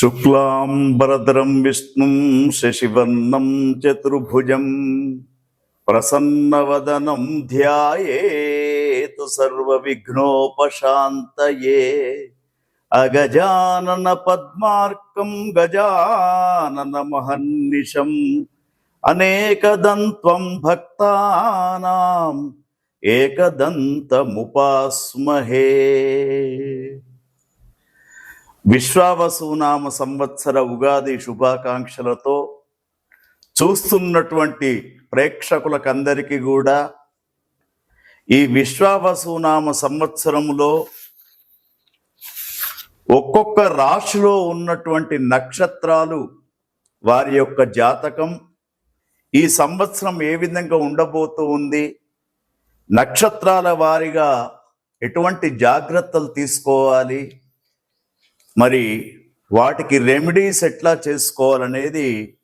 శుక్లాంబరధరం విష్ణు శశివర్ణం చతుర్భుజం. ప్రసన్నవదనం ధ్యాయేతు సర్వవిఘ్నోపశాంతయే. అగజానన పద్మార్కం గజానన మహర్నిశం. అనేకదంత్వం భక్తానాం ఏకదంతముపాస్మహే. విశ్వావసునామ సంవత్సర ఉగాది శుభాకాంక్షలతో చూస్తున్నటువంటి ప్రేక్షకులకందరికీ కూడా ఈ విశ్వావసునామ సంవత్సరంలో ఒక్కొక్క రాశిలో ఉన్నటువంటి నక్షత్రాలు వారి యొక్క జాతకం. ఈ సంవత్సరం ఏ విధంగా ఉండబోతూ ఉంది? నక్షత్రాల వారిగా ఎటువంటి జాగ్రత్తలు తీసుకోవాలి? మరి వాటికి రెమెడీస్ ఎట్లా చేసుకోవాలనేది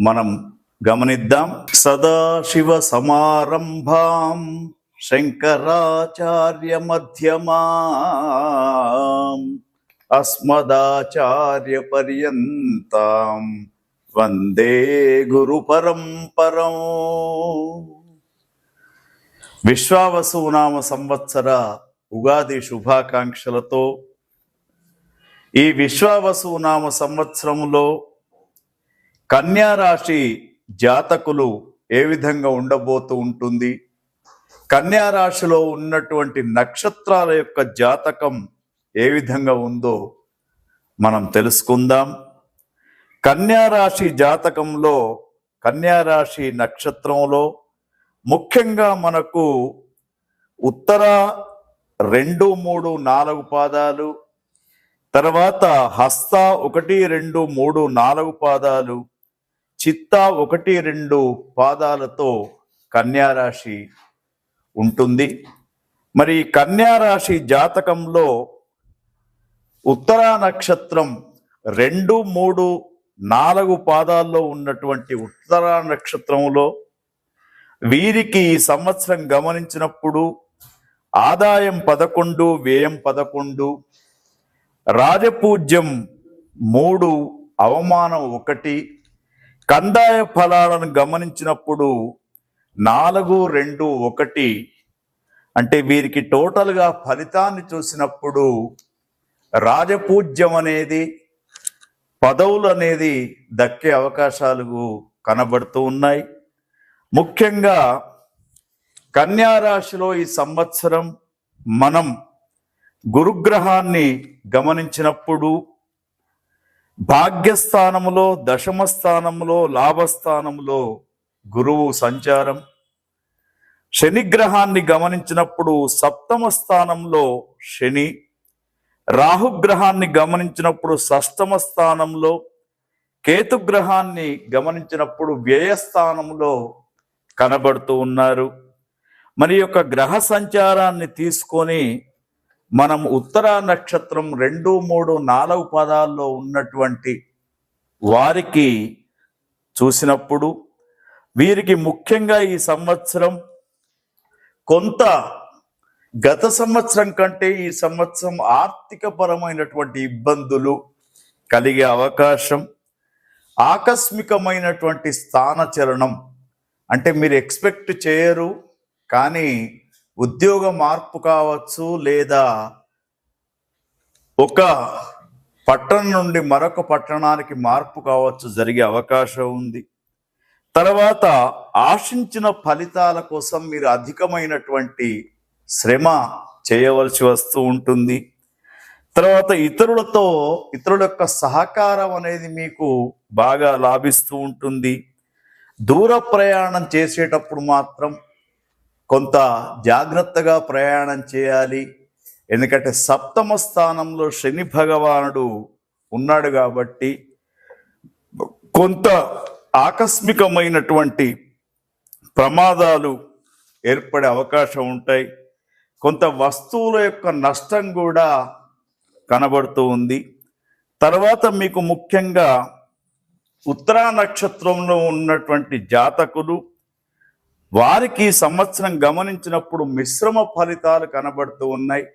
మనం గమనిద్దాం. సదాశివ సమారంభాం శంకరాచార్య మధ్యమాం అస్మదాచార్య పర్యంతం వందే గురు పరంపరం. విశ్వావసునామ సంవత్సర ఉగాది శుభాకాంక్షలతో ఈ విశ్వావసునామ సంవత్సరంలో కన్యారాశి జాతకులు ఏ విధంగా ఉండబోతూ ఉంటుంది? కన్యారాశిలో ఉన్నటువంటి నక్షత్రాల యొక్క జాతకం ఏ విధంగా ఉందో మనం తెలుసుకుందాం. కన్యారాశి జాతకంలో కన్యారాశి నక్షత్రంలో ముఖ్యంగా మనకు ఉత్తర రెండు మూడు నాలుగు పాదాలు తర్వాత హస్త ఒకటి రెండు మూడు నాలుగు పాదాలు చిత్త ఒకటి రెండు పాదాలతో కన్యారాశి ఉంటుంది. మరి కన్యారాశి జాతకంలో ఉత్తర నక్షత్రం రెండు మూడు నాలుగు పాదాల్లో ఉన్నటువంటి ఉత్తరా నక్షత్రంలో వీరికి ఈ సంవత్సరం గమనించినప్పుడు ఆదాయం పదకొండు వ్యయం పదకొండు రాజపూజ్యం మూడు అవమానం ఒకటి. కందాయ ఫలాలను గమనించినప్పుడు నాలుగు రెండు ఒకటి. అంటే వీరికి టోటల్గా ఫలితాన్ని చూసినప్పుడు రాజపూజ్యం అనేది పదవులు అనేది దక్కే అవకాశాలు కనబడుతూ ఉన్నాయి. ముఖ్యంగా కన్యారాశిలో ఈ సంవత్సరం మనం గురుగ్రహాన్ని గమనించినప్పుడు భాగ్యస్థానములో దశమ స్థానంలో లాభస్థానములో గురువు సంచారం. శనిగ్రహాన్ని గమనించినప్పుడు సప్తమ స్థానంలో శని రాహుగ్రహాన్ని గమనించినప్పుడు షష్టమ స్థానంలో కేతుగ్రహాన్ని గమనించినప్పుడు వ్యయస్థానంలో కనబడుతూ ఉన్నారు. మరి యొక్క గ్రహ సంచారాన్ని తీసుకొని మనం ఉత్తర నక్షత్రం రెండు మూడు నాలుగు పదాల్లో ఉన్నటువంటి వారికి చూసినప్పుడు వీరికి ముఖ్యంగా ఈ సంవత్సరం కొంత గత సంవత్సరం కంటే ఈ సంవత్సరం ఆర్థిక పరమైనటువంటి ఇబ్బందులు కలిగే అవకాశం ఆకస్మికమైనటువంటి స్థానచలనం అంటే మీరు ఎక్స్పెక్ట్ చేయరు కానీ ఉద్యోగ మార్పు కావచ్చు లేదా ఒక పట్టణం నుండి మరొక పట్టణానికి మార్పు కావచ్చు జరిగే అవకాశం ఉంది. తర్వాత ఆశించిన ఫలితాల కోసం మీరు అధికమైనటువంటి శ్రమ చేయవలసి వస్తూ ఉంటుంది. తర్వాత ఇతరులతో ఇతరుల యొక్క సహకారం అనేది మీకు బాగా లాభిస్తూ ఉంటుంది. దూర ప్రయాణం చేసేటప్పుడు మాత్రం కొంత జాగ్రత్తగా ప్రయాణం చేయాలి. ఎందుకంటే సప్తమ స్థానంలో శని భగవానుడు ఉన్నాడు కాబట్టి కొంత ఆకస్మికమైనటువంటి ప్రమాదాలు ఏర్పడే అవకాశం ఉంటాయి. కొంత వస్తువుల యొక్క నష్టం కూడా కనబడుతూ ఉంది. తర్వాత మీకు ముఖ్యంగా ఉత్తరా నక్షత్రంలో ఉన్నటువంటి జాతకులు వారికి సంవత్సరం గమనించినప్పుడు మిశ్రమ ఫలితాలు కనబడుతూ ఉన్నాయి.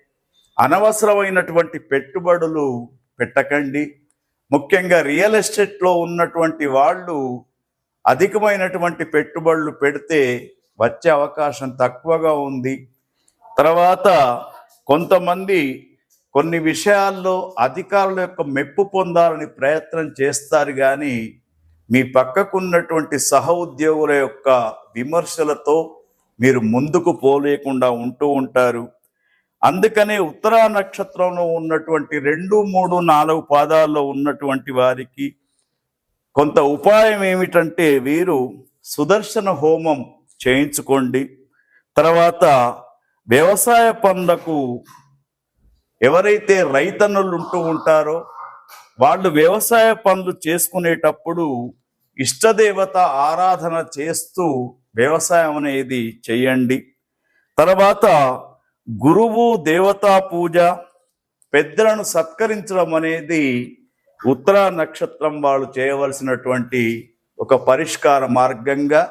అనవసరమైనటువంటి పెట్టుబడులు పెట్టకండి. ముఖ్యంగా రియల్ ఎస్టేట్లో ఉన్నటువంటి వాళ్ళు అధికమైనటువంటి పెట్టుబడులు పెడితే వచ్చే అవకాశం తక్కువగా ఉంది. తర్వాత కొంతమంది కొన్ని విషయాల్లో అధికారుల యొక్క మెప్పు పొందాలని ప్రయత్నం చేస్తారు కానీ మీ పక్కకున్నటువంటి సహ ఉద్యోగుల యొక్క విమర్శలతో మీరు ముందుకు పోలేకుండా ఉంటూ ఉంటారు. అందుకనే ఉత్తరా నక్షత్రంలో ఉన్నటువంటి రెండు మూడు నాలుగు పాదాల్లో ఉన్నటువంటి వారికి కొంత ఉపాయం ఏమిటంటే వీరు సుదర్శన హోమం చేయించుకోండి. తర్వాత వ్యవసాయ పనులకు ఎవరైతే రైతన్నులు ఉంటూ ఉంటారో వాళ్ళు వ్యవసాయ పనులు చేసుకునేటప్పుడు ఇష్టదేవత ఆరాధన చేస్తూ వ్యవసాయం అనేది చేయండి. తర్వాత గురువు దేవతా పూజ పెద్దలను సత్కరించడం అనేది ఉత్తర నక్షత్రం వాళ్ళు చేయవలసినటువంటి ఒక పరిష్కార మార్గంగా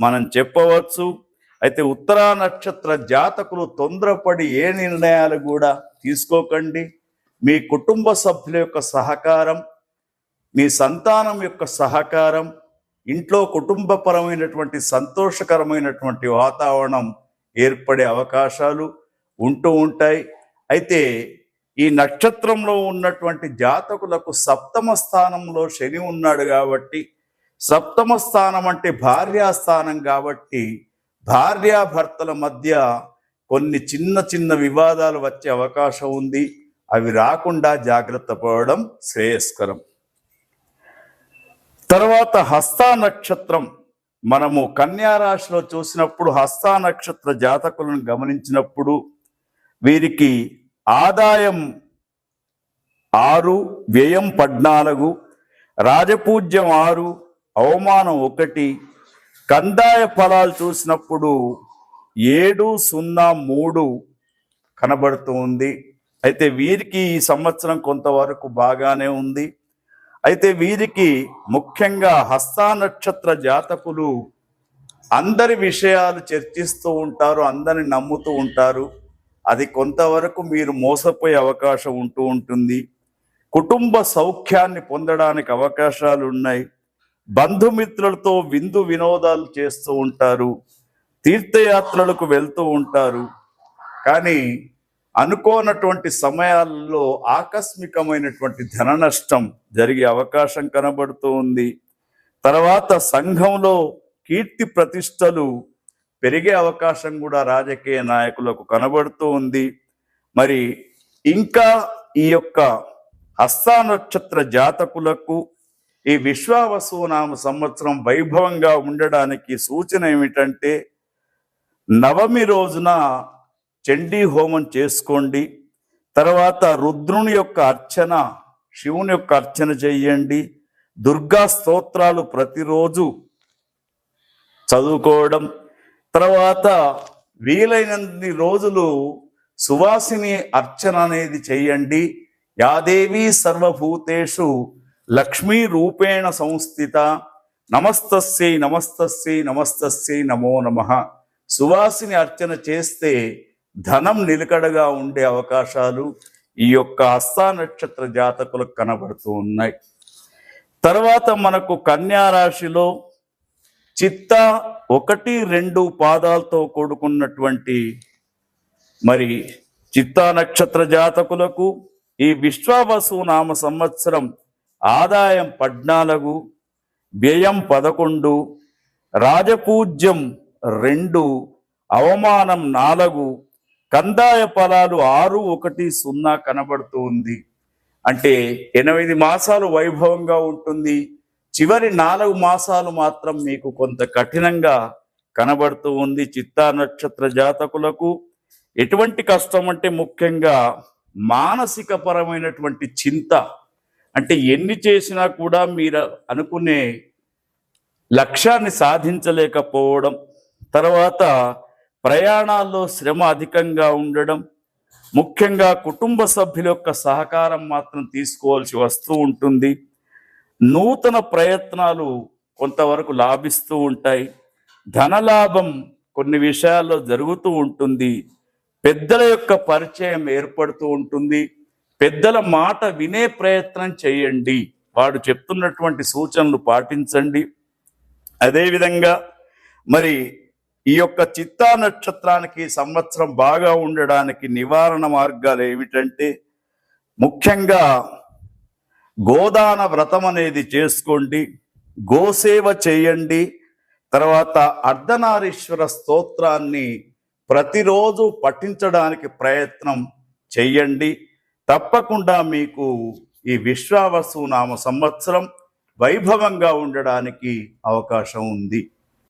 మనం చెప్పవచ్చు. అయితే ఉత్తర నక్షత్ర జాతకులు తొందరపడి ఏ నిర్ణయాలు కూడా తీసుకోకండి. మీ కుటుంబ సభ్యుల యొక్క సహకారం మీ సంతానం యొక్క సహకారం ఇంట్లో కుటుంబపరమైనటువంటి సంతోషకరమైనటువంటి వాతావరణం ఏర్పడే అవకాశాలు ఉంటూ ఉంటాయి. అయితే ఈ నక్షత్రంలో ఉన్నటువంటి జాతకులకు సప్తమ స్థానంలో శని ఉన్నాడు కాబట్టి సప్తమ స్థానం అంటే భార్యాస్థానం కాబట్టి భార్యాభర్తల మధ్య కొన్ని చిన్న చిన్న వివాదాలు వచ్చే అవకాశం ఉంది. అవి రాకుండా జాగ్రత్త పడడం శ్రేయస్కరం. తర్వాత హస్తా నక్షత్రం. మనము కన్యారాశిలో చూసినప్పుడు హస్తా నక్షత్ర జాతకులను గమనించినప్పుడు వీరికి ఆదాయం ఆరు వ్యయం పద్నాలుగు రాజపూజ్యం ఆరు అవమానం ఒకటి కందాయ ఫలాలు చూసినప్పుడు ఏడు సున్నా మూడు కనబడుతూ ఉంది. అయితే వీరికి ఈ సంవత్సరం కొంతవరకు బాగానే ఉంది. అయితే వీరికి ముఖ్యంగా హస్తా నక్షత్ర జాతకులు అందరి విషయాలు చర్చిస్తూ ఉంటారు అందరిని నమ్ముతూ ఉంటారు. అది కొంతవరకు మీరు మోసపోయే అవకాశం ఉంటూ ఉంటుంది. కుటుంబ సౌఖ్యాన్ని పొందడానికి అవకాశాలు ఉన్నాయి. బంధుమిత్రులతో విందు వినోదాలు చేస్తూ ఉంటారు. తీర్థయాత్రలకు వెళ్తూ ఉంటారు. కానీ అనుకోనటువంటి సమయాల్లో ఆకస్మికమైనటువంటి ధన నష్టం జరిగే అవకాశం కనబడుతూ ఉంది. తర్వాత సంఘంలో కీర్తి ప్రతిష్టలు పెరిగే అవకాశం కూడా రాజకీయ నాయకులకు కనబడుతూ ఉంది. మరి ఇంకా ఈ యొక్క హస్తా నక్షత్ర జాతకులకు ఈ విశ్వావసునామ సంవత్సరం వైభవంగా ఉండడానికి సూచన ఏమిటంటే నవమి రోజున చండీ హోమం చేసుకోండి. తర్వాత రుద్రుని యొక్క అర్చన శివుని యొక్క అర్చన చెయ్యండి దుర్గా స్తోత్రాలు ప్రతిరోజు చదువుకోవడం. తర్వాత వీలైనన్ని రోజులు సువాసిని అర్చన అనేది చెయ్యండి యాదేవి సర్వభూతేషు లక్ష్మీ రూపేణ సంస్థిత. నమస్తస్యై నమస్తస్యై నమస్తస్యై నమో నమః. సువాసిని అర్చన చేస్తే ధనం నిలకడగా ఉండే అవకాశాలు ఈ యొక్క హస్తా నక్షత్ర జాతకులకు కనబడుతూ ఉన్నాయి. తర్వాత మనకు కన్యా రాశిలో చిత్త ఒకటి రెండు పాదాలతో కూడుకున్నటువంటి మరి చిత్తా నక్షత్ర జాతకులకు ఈ విశ్వావసు నామ సంవత్సరం ఆదాయం పద్నాలుగు వ్యయం పదకొండు రాజపూజ్యం రెండు అవమానం నాలుగు కందాయ ఫలాలు ఆరు ఒకటి సున్నా కనబడుతూ ఉంది. అంటే ఎనిమిది మాసాలు వైభవంగా ఉంటుంది. చివరి నాలుగు మాసాలు మాత్రం మీకు కొంత కఠినంగా కనబడుతూ ఉంది చిత్తా నక్షత్ర జాతకులకు. ఎటువంటి కష్టం అంటే ముఖ్యంగా మానసిక పరమైనటువంటి చింత. అంటే ఎన్ని చేసినా కూడా మీరు అనుకునే లక్ష్యాన్ని సాధించలేకపోవడం. తర్వాత ప్రయాణాల్లో శ్రమ అధికంగా ఉండడం ముఖ్యంగా కుటుంబ సభ్యుల యొక్క సహకారం మాత్రం తీసుకోవాల్సి వస్తూ ఉంటుంది. నూతన ప్రయత్నాలు కొంతవరకు లాభిస్తూ ఉంటాయి. ధనలాభం కొన్ని విషయాల్లో జరుగుతూ ఉంటుంది. పెద్దల యొక్క పరిచయం ఏర్పడుతూ ఉంటుంది. పెద్దల మాట వినే ప్రయత్నం చేయండి. వాడు చెప్తున్నటువంటి సూచనలు పాటించండి. అదేవిధంగా మరి ఈ యొక్క చిత్తా నక్షత్రానికి సంవత్సరం బాగా ఉండడానికి నివారణ మార్గాలు ఏమిటంటే ముఖ్యంగా గోదాన వ్రతం అనేది చేసుకోండి గోసేవ చేయండి తర్వాత అర్ధనారీశ్వర స్తోత్రాన్ని ప్రతిరోజు పఠించడానికి ప్రయత్నం చెయ్యండి తప్పకుండా మీకు ఈ విశ్వావసు నామ సంవత్సరం వైభవంగా ఉండడానికి అవకాశం ఉంది.